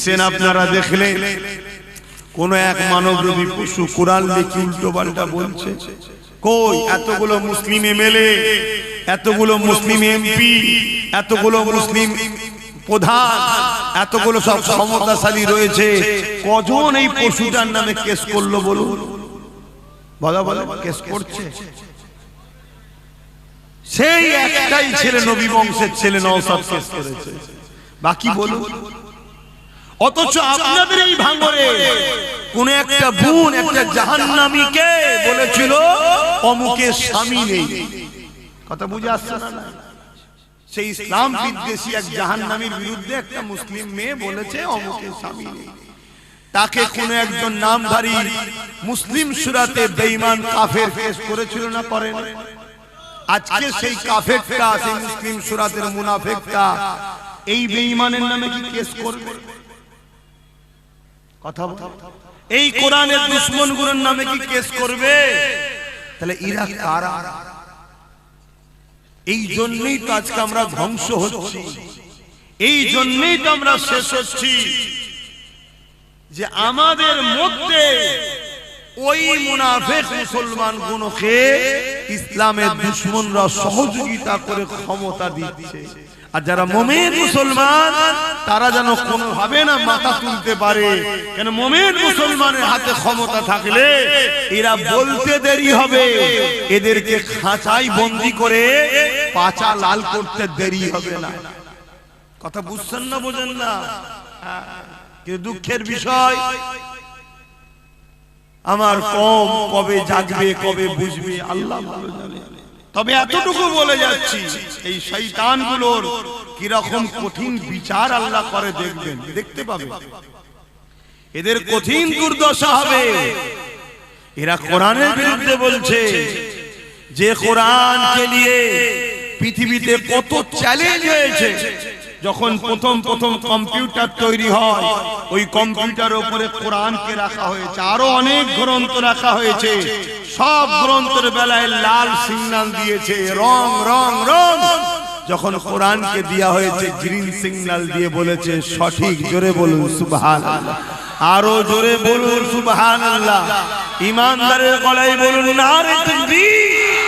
সেন আপনারা দেখলে। কোন এক মানবরূপী পশু কোরআন লিখে উল্টো পাল্টা বলছে, কই, এতগুলো মুসলিম এমএলএ এতগুলো মুসলিম এমপি এতগুলো মুসলিম প্রধান, এতগুলো সব ক্ষমতাশালী রয়েছে, কজন এই পশুটার নামে কেস করল বলুন? বলা, বলে, কেস করছে? সেই একটাই ছেলে নবী বংশের ছেলে নওসাদ কেস করেছে। বাকি বলুন। অথচ আপনাদের এই ভাঙরে কোন একটা বোন একটা জাহান্নামীকে বলেছিল অমুকের স্বামী নেই। কথা বুঝে আসছে না? সেই ইসলাম বিদ্বেষী এক জাহান্নামীর বিরুদ্ধে একটা মুসলিম মেয়ে বলেছে অমুকের স্বামী নেই। তাকে কোন একজন নামধারী মুসলিম সুরাতে বেঈমান কাফের কেস করেছিল না করেন। আজকে সেই কাফেরটা সেই মুসলিম সুরাতের মুনাফেকটা এই বেঈমানের নামে কি কেস করবে? কথা। এই কোরআনের দুশ্মনগুলোর নামে কি কেস করবে? তাহলে ইরা কারা? এই জন্যই তো আজকে আমরা ধ্বংস হচ্ছি। এই জন্যই তো আমরা শেষ হচ্ছি। যে আমাদের মধ্যে ওই মুনাফেক মুসলমান গুলোকে ইসলামের দুশ্মনরা সহযোগিতা করে ক্ষমতা দিচ্ছে। আর যারা মোমেন মুসলমান, তারা যেন কোনোভাবে না মাথা তুলতে পারে। কেন মোমেন মুসলমানের হাতে ক্ষমতা থাকলে এরা বলতে দেরি হবে। এদেরকে খাঁচাই বন্দি করে পাচা লাল করতে দেরি হবে না। কথা বুঝছেন না, বোঝেন না? দুঃখের বিষয়, আমার কম কবে জাগবে, কবে বুঝবে, আল্লাহ ভালো জানে। তবে এতটুকু বলে যাচ্ছি, এই শৈতানগুলোর কীরকম কঠিন বিচার আল্লাহ করে দেখবেন। দেখতে পাবে। এদের কঠিন দুর্দশা হবে। এরা কোরআনের বিরুদ্ধে বলছে যে কোরআন কে নিয়ে পৃথিবীতে কত চ্যালেঞ্জ হয়েছে। যখন প্রথম প্রথম কম্পিউটার তৈরি হয়, ওই কম্পিউটার উপরে কোরআনকে রাখা হয়েছে, আরও অনেক গ্রন্থ রাখা হয়েছে। সব গ্রন্থের বেলায় লাল সিগন্যাল দিয়েছে, রং রং রং। যখন কোরআনকে দেওয়া হয়েছে, গ্রিন সিগন্যাল দিয়ে বলেছে, সঠিক জোরে বলুন সুবহান আরও জোরে বলুন সুবহান আল্লাহ ইমানদারের গলায় বলুন, নারে তাকবীর।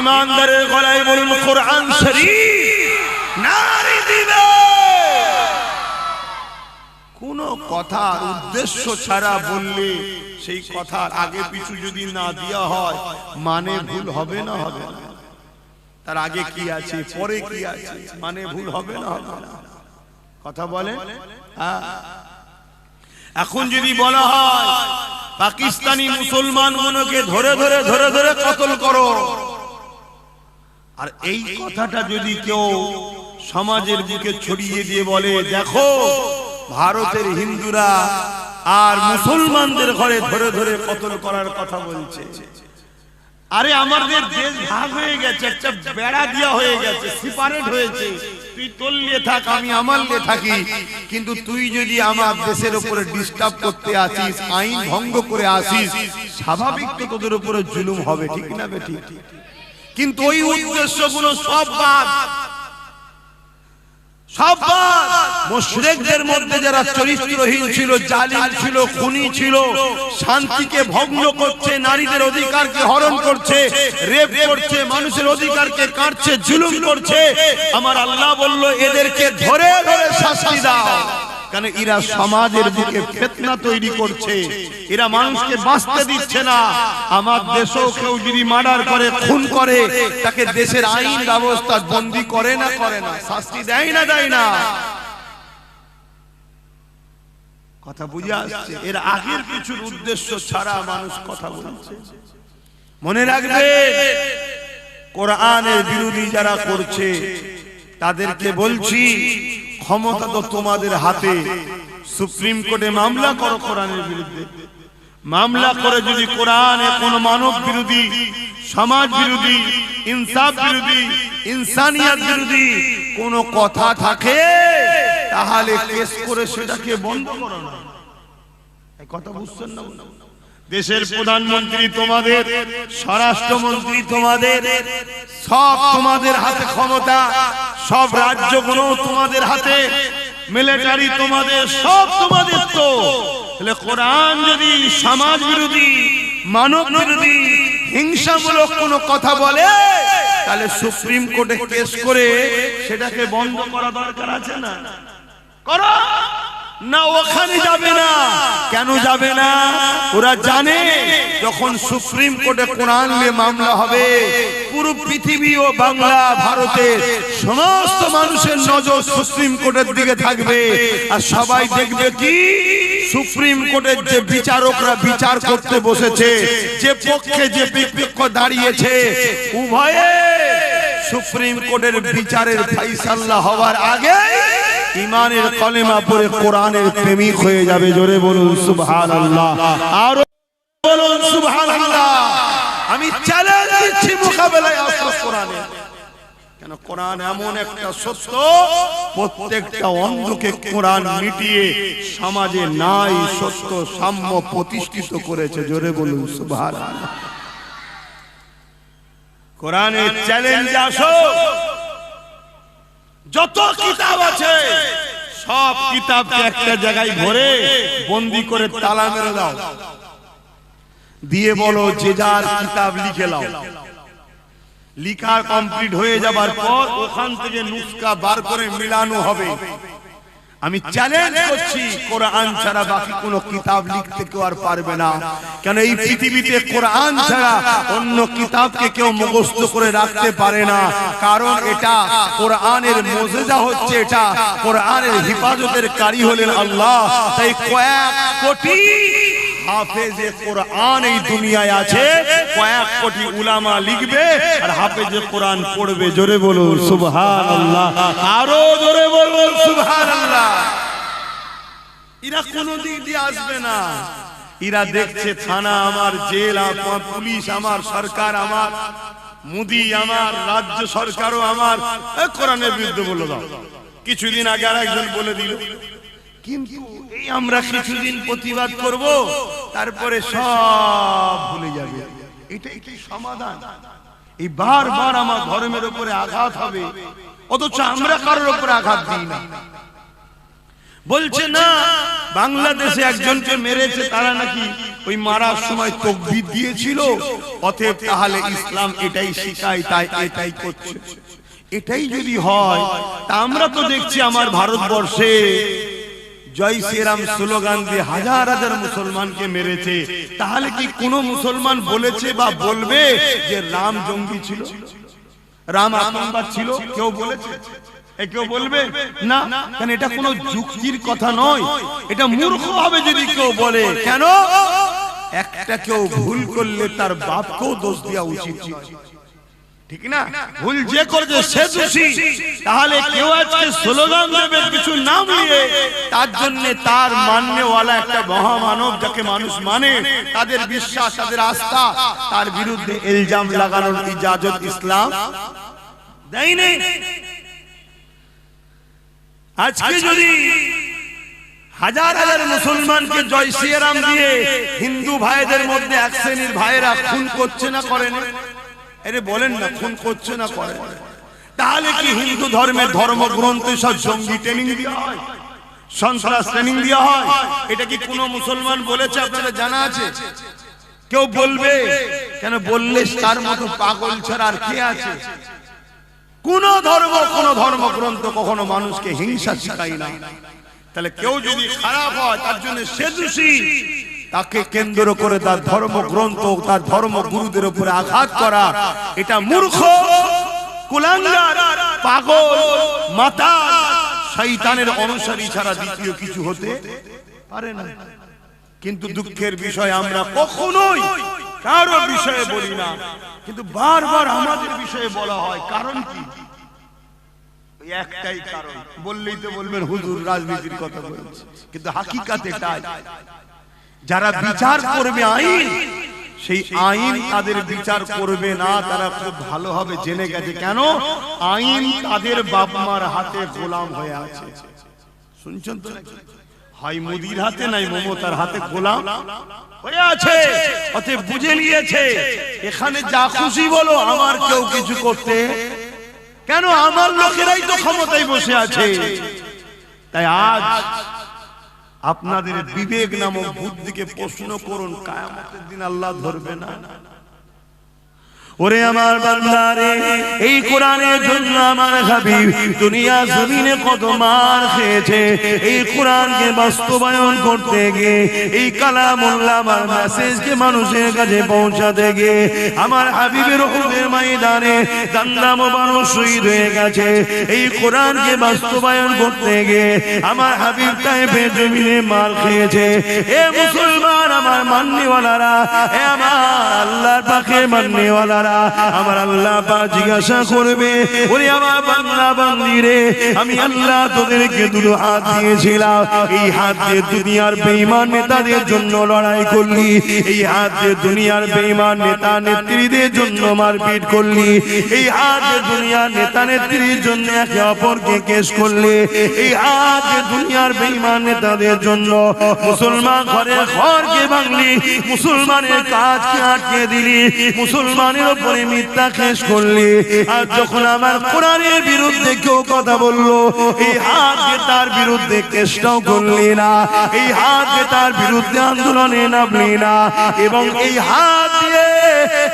ইমানদারের গলায় বলুন, কোরআন শরীফ নারে দিবে কোন কথার উদ্দেশ্য ছাড়া বললে সেই কথার আগে পিছু যদি না দেওয়া হয় মানে ভুল হবে না হবে তার আগে কি আছে, পরে কি আছে মানে ভুল হবে না হবে কথা বলে? হ্যাঁ। এখন যদি বলা হয়, পাকিস্তানি মুসলমান মনকে ধরে ধরে ধরে ধরে কতল করো, আর এই কথাটা যদি কেউ সমাজের বুকে ছড়িয়ে দিয়ে বলে, দেখো ভারতের হিন্দুরা আর মুসলমানদের ঘরে ধরে ধরে কতল করার কথা বলছে। আরে আমাদের দেশ ভাগ হয়ে গেছে, একটা বেড়া দিয়া হয়ে গেছে সিপারেট হয়েছে। তুই তোর লিয়ে থাক, আমি আমার লিয়ে থাকি। কিন্তু তুই যদি আমার দেশের উপরে ডিস্টার্ব করতে আসিস, আইন ভঙ্গ করে আসিস, স্বাভাবিক তো তোদের উপরে জুলুম হবে, ঠিক না বে ঠিক কিন্তু ওই উদ্দেশ্যগুলো সব বাদ। মুশরিকদের মধ্যে যারা চরিত্রহীন ছিল জালিম ছিল খুনি ছিল শান্তিকে ভঙ্গ করছে নারীদের অধিকারকে হরণ করছে রেপ করছে মানুষের অধিকারকে কাটছে জুলুম করছে। আমার আল্লাহ বলল এদেরকে ধরে ধরে শাস্তি দাও। কারণ এরা সমাজের বুকে ফেতনা তৈরি করছে? এরা মানুষকে বাঁচতে দিচ্ছে না। আমার দেশেও কেউ যদি মার্ডার করে, খুন করে, তাকে দেশের আইন ব্যবস্থা বন্দি করে না করে না, শাস্তি দেয় না দেয় না। কথা বুঝে আসছে? এর আগের কিছুর উদ্দেশ্য ছাড়া মানুষ কথা বলছে। মনে রাখবে, কোরআনের বিরোধী যারা করছে, তাদেরকে বলছি ক্ষমতা তো তোমাদের হাতে। সুপ্রিম কোর্টে মামলা করো কোরআনের বিরুদ্ধে। মামলা করে যদি কোরআনে কোন মানব বিরোধী, সমাজ বিরোধী, ইনসাফ বিরোধী, ইনসানিয়াত বিরোধী কোন কথা থাকে, তাহলে কেস করে সেটাকে বন্ধ করো না। কথা বুঝছেন না দেশের প্রধানমন্ত্রী তোমাদের, স্বরাষ্ট্রমন্ত্রী তোমাদের, সব তোমাদের হাতে ক্ষমতা সব রাজ্যগুলো তোমাদের হাতে মিলিটারি তোমাদের, সব তোমাদের তো। তাহলে কোরআন যদি সমাজ বিরোধী, মানব বিরোধী, হিংসামূলক কোনো কথা বলে, তাহলে সুপ্রিম কোর্টে কেস করে সেটাকে বন্ধ করা দরকার আছে না? করো। না, ওখানে যাবে না। কেন যাবে না? ওরা জানে, যখন সুপ্রিম কোর্টে কোরআন নিয়ে মামলা হবে, পুরো পৃথিবী ও বাংলা, ভারতের সমস্ত মানুষের নজর সুপ্রিম কোর্টের দিকে থাকবে। আর সবাই দেখবে কি? সুপ্রিম কোর্টের যে বিচারকরা বিচার করতে বসেছে, যে পক্ষে যে বিপক্ষ দাঁড়িয়েছে, উভয়ে সুপ্রিম কোর্টের বিচারের ফাইসাল্লাহ হওয়ার আগে ইমানের কলেমা পড়ে কোরআনের প্রেমিক হয়ে যাবে, জোরে বলুন সুবহান আল্লাহ আরও বলুন সুবহান আল্লাহ আমি চ্যালেঞ্জ দিচ্ছি মোকাবেলায় আসো কোরআনে। কেন কোরআন এমন একটা সত্য? প্রত্যেকটা অন্ধকে কোরআন মিটিয়ে সমাজে নাই সত্য, সাম্য প্রতিষ্ঠিত করেছে, জোরে বলুন সুবহান কোরআনের চ্যালেঞ্জ আসো যত কিতাব আছে সব কিতাবকে একটা জায়গায় ভরে বন্দি করে তালা মেরে দাও। দিয়ে বলো যে যার কিতাব লিখে লাও। লিখা কমপ্লিট হয়ে যাবার পর ওখান থেকে নুস্কা বার করে মিলানো হবে। আমি চ্যালেঞ্জ করছি কোরআন ছাড়া বাকি কোন কিতাব লিখতে কেউ আর পারবে না। কেন এই পৃথিবীতে কোরআন ছাড়া অন্য কিতাবকে কেউ মুখস্থ করে রাখতে পারে না। কারণ এটা কোরআনের মজেদা হচ্ছে এটা। কোরআনের হেফাজতের কারি হলেন আল্লাহ। তাই কয়েক কোটি হাফেজে কোরআন এই দুনিয়ায় আছে। কয়েক কোটি উলামা লিখবে আর হাফেজে কোরআন পড়বে। জোরে আরও জোরে এরা কোন দিক দিয়ে আসবে না। এরা দেখছে থানা আমার, জেল আমার, পুলিশ আমার, সরকার আমার, মুদি আমার, রাজ্য সরকারও আমার। কোরআনের বিরুদ্ধে বলে দাও। কিছুদিন আগে আর একজন বলে দিল। কিন্তু এই আমরা কিছুদিন প্রতিবাদ করব তারপরে সব ভুলে যাবে। এটাই কি সমাধান? এই বারবার আমার ধর্মের উপরে আঘাত হবে অথচ আমরা কারোর উপরে আঘাত দিই না। বলছে না বাংলাদেশে একজনকে মেরেছে তারা নাকি ওই মারার সময় তকবির দিয়েছিল অতএব তাহলে ইসলাম এটাই শিখায় তাই এটাই করছে। এটাই যদি হয় তা আমরা তো দেখছি আমার ভারতবর্ষে জয় শ্রীরাম স্লোগান দিয়ে হাজার হাজার মুসলমানকে মেরেছে। তাহলে কি কোন মুসলমান বলেছে বা বলবে যে রাম জঙ্গি ছিল? রাম আতঙ্কবাদ ছিল? কেউ বলেছে? কেউ বলবে? না। কেন এটা কোনো যুক্তির কথা নয়। এটা মূর্খ হবে যদি কেউ বলে। কেন? একটা কেউ ভুল করলে তার বাপকেও দোষ দেওয়া উচিত। ঠিক না? ভুল যে করেছে সে দোষী। তাহলে কেউ আজকে স্লোগান দেবে কিছু নাম নিয়ে। তার জন্য তার মান্যওয়ালা একটা মহামানব যাকে মানুষ মানে তাদের বিশ্বাস তাদের আস্থা তার বিরুদ্ধে ইলজাম লাগানোর ইজাজত ইসলাম। দেয়নি আজকে যদি হাজার হাজার মুসলমানকে জয় শ্রীরাম দিয়ে হিন্দু ভাইদের মধ্যে এক শ্রেণির ভাইয়েরা খুন করছে না করে আরে বলেন না খুন করছে না করে। তাহলে কি হিন্দু ধর্মের ধর্মগ্রন্থে সব জঙ্গি ট্রেনিং দেওয়া হয়? সন্ত্রাস ট্রেনিং দেওয়া হয়? এটা কি কোনো মুসলমান বলেছে আপনাদের জানা আছে? কেউ বলবে? কেন বললে তার মতো পাগল ছাড়া আর কে আছে? কোন ধর্ম কোন ধর্মগ্রন্থ কখনো মানুষকে হিংসা শিখায় না। তাহলে কেউ যদি খারাপ হয় তার জন্য সে দোষী তাকে কেন্দ্র করে তার ধর্মগ্রন্থ তার ধর্মগুরুদের উপরে আঘাত করা, এটা মূর্খ পাগল মাতা শয়তানের অনুসারী ছাড়া দ্বিতীয় কিছু হতে পারে না। কিন্তু দুঃখের বিষয় আমরা কখনোই কারও বিষয়ে বলি না। কিন্তু বারবার আমাদের বিষয়ে বলা হয়, কারণ কি? একটাই কারণ। বললেই তো বলবেন, হুজুর রাজনীতির কথা বলছে। কিন্তু হাকিকাতে তাই। যারা বিচার করবে আইন সেই আইন তাদের বিচার করবে না তারা খুব ভালোভাবে জেনে গেছে কেন? আইন তাদের বাপ মার হাতে গোলাম হয়ে আছে। শুনছেন তো? হয় মুদির হাতে নাই মমতার হাতে গোলাম হয়ে আছে অতএব বুঝে নিয়েছে এখানে যা খুশি বলো আমার কেউ কিছু করতে কেন? আমার লোকেরাই তো ক্ষমতায় বসে আছে। তাই আজ আপনাদের বিবেক নামক বুদ্ধিকে প্রশ্ন করুন কায়ামতের দিন আল্লাহ ধরবে না। ওরে আমার বান্দারে, এই কোরআনের জন্য আমার হাবিব দুনিয়া জমিনে কত মার খেয়েছে। এই কোরআনকে বাস্তবায়ন করতে গিয়ে, এই কালামুল্লাহ আমার মেসেজকে মানুষের কাছে পৌঁছাতে গিয়ে, আমার হাবিবের হুকুমের ময়দানে দান্দা মোবারক শহীদ হয়ে গেছে। এই কোরআনকে বাস্তবায়ন করতে গিয়ে, আমার হাবিব তাইফে জমিনে মার খেয়েছে। এ মুসলমান আমার মান্যওয়ালারা, এ আমার আল্লাহর পাখে মান্যওয়ালারা আমার আল্লাহ পা জিজ্ঞাসা করবে, ওরে আমার বাংলা বান্দিরে আমি আল্লাহ তোদেরকে দুটো হাত দিয়েছিলাম। এই হাত দিয়ে দুনিয়ার বেঈমান নেতাদের জন্য লড়াই করলি, এই হাত দিয়ে দুনিয়ার বেঈমান নেতা নেত্রীদের জন্য মারপিট করলি, এই হাত দিয়ে দুনিয়ার নেতা নেত্রীর জন্য একে অপরকে কেস করলে, এই হাত দিয়ে দুনিয়ার বেঈমান নেতাদের জন্য মুসলমান ঘরের ঘরকে ভাঙলি, মুসলমানের কাজকে আটকে দিলি, মুসলমানের উপরে মিথ্যা খেস করলি। আর যখন আমার কোরআনের বিরুদ্ধে কেউ কথা বলল, এই হাত দিয়ে তার বিরুদ্ধে কেষ্টাও করলি না, এই হাত দিয়ে তার বিরুদ্ধে আন্দোলনে নামলি না, এবং এই হাত দিয়ে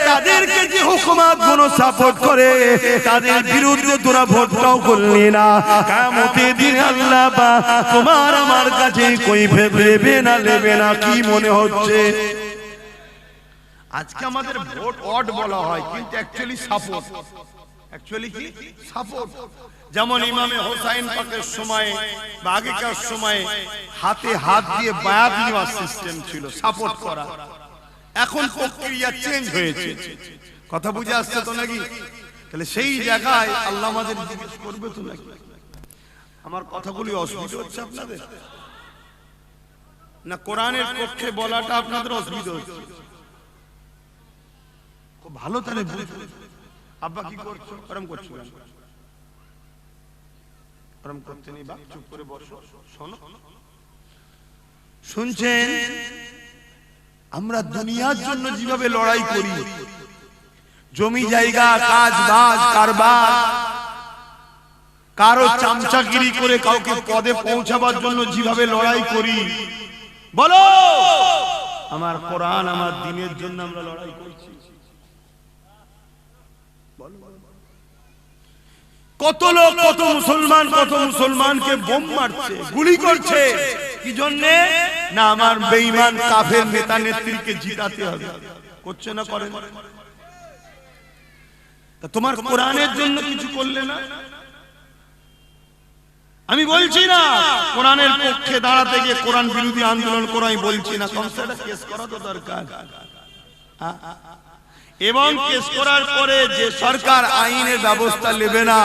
তাদেরকে যে হুকুমাতগুলো সাপোর্ট করে, তাদের বিরুদ্ধে তোরা ভোটটাও করলি না। কামতে দিন আল্লাহ বা, তোমার আমার কাছে কই ভেবে না নেবে না, কি মনে হচ্ছে? আজকে আমাদের ভোট অড বলা হয়, কিন্তু অ্যাকচুয়ালি সাপোর্ট অ্যাকচুয়ালি কি? সাপোর্ট যেমন ইমামে হোসাইন পাকের সময় বা আগেকার সময় হাতে হাত দিয়ে বায়াত নেওয়ার সিস্টেম ছিল সাপোর্ট করা। এখন প্রক্রিয়া চেঞ্জ হয়েছে। কথা বুঝে আসছে তো নাকি? তাহলে সেই জায়গায় আল্লাহ আমাদের জিজ্ঞেস করবে তো নাকি? আমার কথাগুলি অসুবিধা হচ্ছে আপনাদের? না, কোরআনের পক্ষে বলাটা আপনাদের অসুবিধা হচ্ছে। ভালো তাহলে আব্বা কি করছ? ওরম করছ? ওরম করতে নেই বা চুপ করে বসো। শোনো। শুনছেন? আমরা দুনিয়ার জন্য যেভাবে লড়াই করি জমি জায়গা কাজ বাজ কারবার কারও চামচাগিরি করে কাউকে পদে পৌঁছাবার জন্য যেভাবে লড়াই করি বলো! আমার কোরআন আমার দিনের জন্য আমরা লড়াই করছি। কত লোক, কত মুসলমান, কত মুসলমানকে বোম মারছে, গুলি করছে। কি জন্য? না, আমার বেঈমান কাফের নেতা নেত্রীকে জিতাতে হবে। করছে না করে তোমার কোরআনের জন্য কিছু করলে না? আমি বলছি না, কোরআনের পক্ষে দাঁড়াতে গিয়ে কোরআন বিরোধী আন্দোলন করো, আমি বলছি না। কমসে কেস করা তো দরকার। এবং কেস করার পরে যে সরকার আইনের ব্যবস্থা নেবে না,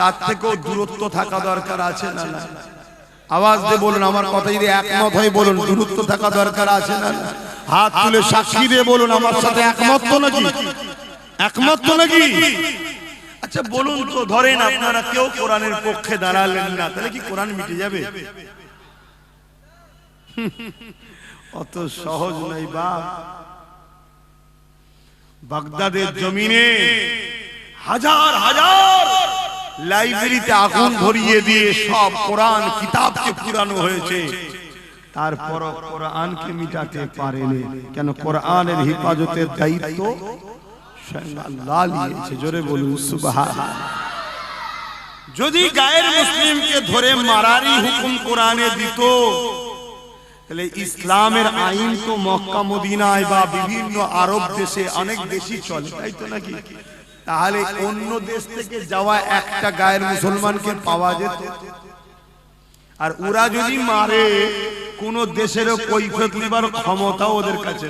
তার থেকেও দূরত্ব থাকা দরকার আছে না আওয়াজ দিয়ে বলুন, আমার কথা যদি একমত হয় বলুন, দূরত্ব থাকা দরকার আছে না? হাত তুলে সাক্ষী দিয়ে বলুন, আমার সাথে একমত তো নাকি? একমত তো নাকি? আচ্ছা বলুন তো, ধরেন আপনারা কেউ কোরআনের পক্ষে দাঁড়ালেন না, তাহলে কি কোরআন মিটে যাবে? অত সহজ নয় বা বাগদাদের জমিনে হাজার হাজার লাইব্রেরিতে আগুন ধরিয়ে দিয়ে সব কোরআন কিতাবকে পুরানো হয়েছে। তারপর কোরআনকে মিটাতে পারেনি। কেন কোরআনের হেফাজতের দায়িত্ব আল্লাহ নিয়েছে। জোরে বলুন সুবহানাল্লাহ যদি গায়ের মুসলিমকে ধরে মারারই হুকুম কোরআনে দিত তাহলে ইসলামের আইন তো মক্কা, মদিনায় বা বিভিন্ন আরব দেশে অনেক বেশি চলে, তাই তো নাকি তাহলে অন্য দেশ থেকে যাওয়া একটা গায়ের মুসলমানকে পাওয়া যেত আর ওরা যদি মারে, কোন দেশেরও কৈফত নেবার ক্ষমতা ওদের কাছে।